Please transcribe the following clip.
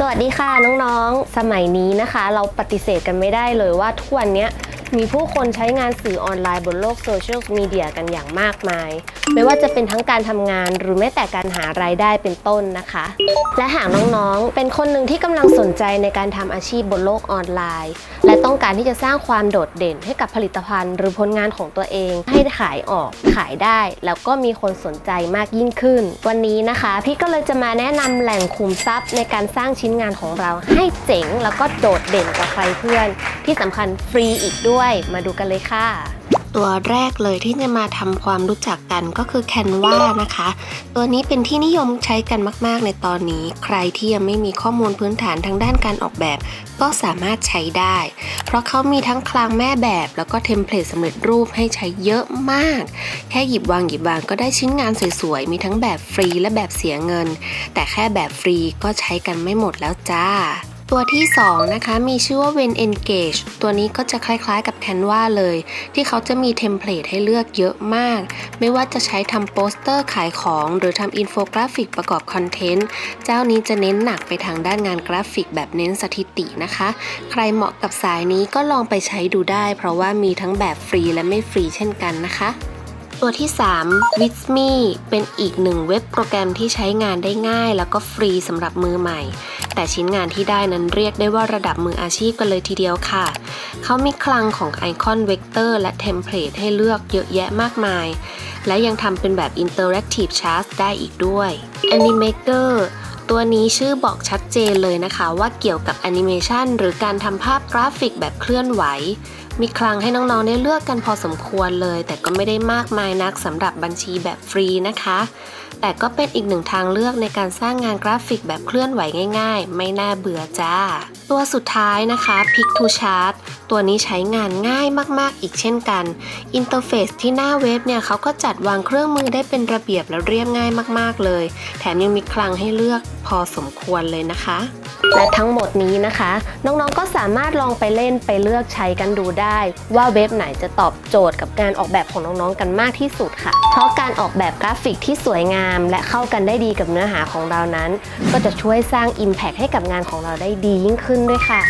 สวัสดีค่ะน้องๆ สมัยนี้นะคะ เราปฏิเสธกันไม่ได้เลยว่าทุกวันเนี้ย มีผู้คนใช้งานสื่อออนไลน์บนโลกโซเชียลมีเดียกันอย่างมากมาย ไม่ว่าจะเป็นทั้งการทำงานหรือแม้แต่การหารายได้เป็นต้นนะคะ และหากน้องๆ เป็นคนหนึ่งที่กำลังสนใจในการทำอาชีพบนโลกออนไลน์ และต้องการที่จะสร้างความโดดเด่นให้กับผลิตภัณฑ์ หรือผลงานของตัวเอง ให้ขายออกขายได้ แล้วก็มีคนสนใจมากยิ่งขึ้น วันนี้นะคะ พี่ก็เลยจะมาแนะนำแหล่งคุมทรัพย์ในการสร้างชิ้นงานของเราให้เจ๋ง แล้วก็โดดเด่นกว่าใครเพื่อน ที่สำคัญฟรีอีกด้วยมาดูกันเลยค่ะ ตัวแรกเลยที่จะมาทำความรู้จักกันก็คือ Canva นะคะ ตัวนี้เป็นที่นิยมใช้กันมากๆในตอนนี้ ใครที่ยังไม่มีข้อมูลพื้นฐานทางด้านการออกแบบ ก็สามารถใช้ได้ เพราะเขามีทั้งคลังแม่แบบแล้วก็เทมเพลตสำเร็จรูปให้ใช้เยอะมาก แค่หยิบวางหยิบวางก็ได้ชิ้นงานสวยๆ มีทั้งแบบฟรีและแบบเสียเงิน แต่แค่แบบฟรีก็ใช้กันไม่หมดแล้วจ้า ตัวที่ 2 นะคะ มีชื่อว่า When Engage ตัวนี้ก็จะคล้ายๆกับ Canva เลย ที่เขาจะมีเทมเพลตให้เลือกเยอะมาก ไม่ว่าจะใช้ทำโปสเตอร์ขายของ หรือทำอินโฟกราฟิกประกอบคอนเทนต์ เจ้านี้จะเน้นหนักไปทางด้านงานกราฟิกแบบเน้นสถิตินะคะ ใครเหมาะกับสายนี้ก็ลองไปใช้ดูได้ เพราะว่ามีทั้งแบบฟรีและไม่ฟรีเช่นกันนะคะ ตัวที่ 3 w i t m e เป็นอีกหนึ่งเว็บโปรแกรมที่ใช้งานได้ง่าย แล้วก็ฟรีสำหรับมือใหม่ แต่ชิ้นงานที่ได้นั้นเรียกได้ว่าระดับมืออาชีพกันเลยทีเดียวค่ะ เขามีคลังของไอคอนเวกเตอร์และเทมเพลตให้เลือกเยอะแยะมากมาย และยังทำเป็นแบบ Interactive Chart ได้อีกด้วย Animaker ตัวนี้ชื่อบอกชัดเจนเลยนะคะว่าเกี่ยวกับแอนิเมชันหรือการทำภาพกราฟิกแบบเคลื่อนไหว มีคลังให้น้องๆได้เลือกกันพอสมควรเลย แต่ก็ไม่ได้มากมายนักสำหรับบัญชีแบบฟรีนะคะ แต่ก็เป็นอีกหนึ่งทางเลือกในการสร้างงานกราฟิกแบบเคลื่อนไหวง่าย ๆ ไม่น่าเบื่อจ้า ตัวสุดท้ายนะคะ Pick to Chart ตัวนี้ใช้งานง่ายมากๆ อีกเช่นกัน อินเทอร์เฟซที่หน้าเว็บเนี่ยเขาก็จัดวางเครื่องมือได้เป็นระเบียบและเรียบง่ายมากๆเลย แถมยังมีคลังให้เลือกพอสมควรเลยนะคะ และทั้งหมดนี้นะคะ น้องๆก็สามารถลองไปเล่นไปเลือกใช้กันดูได้ได้ว่าเว็บไหนจะตอบโจทย์กับการออกแบบของน้องๆกันมากที่สุดค่ะ เพราะการออกแบบกราฟิกที่สวยงาม และเข้ากันได้ดีกับเนื้อหาของเรานั้น ก็จะช่วยสร้าง Impact ให้กับงานของเราได้ดียิ่งขึ้นด้วยค่ะ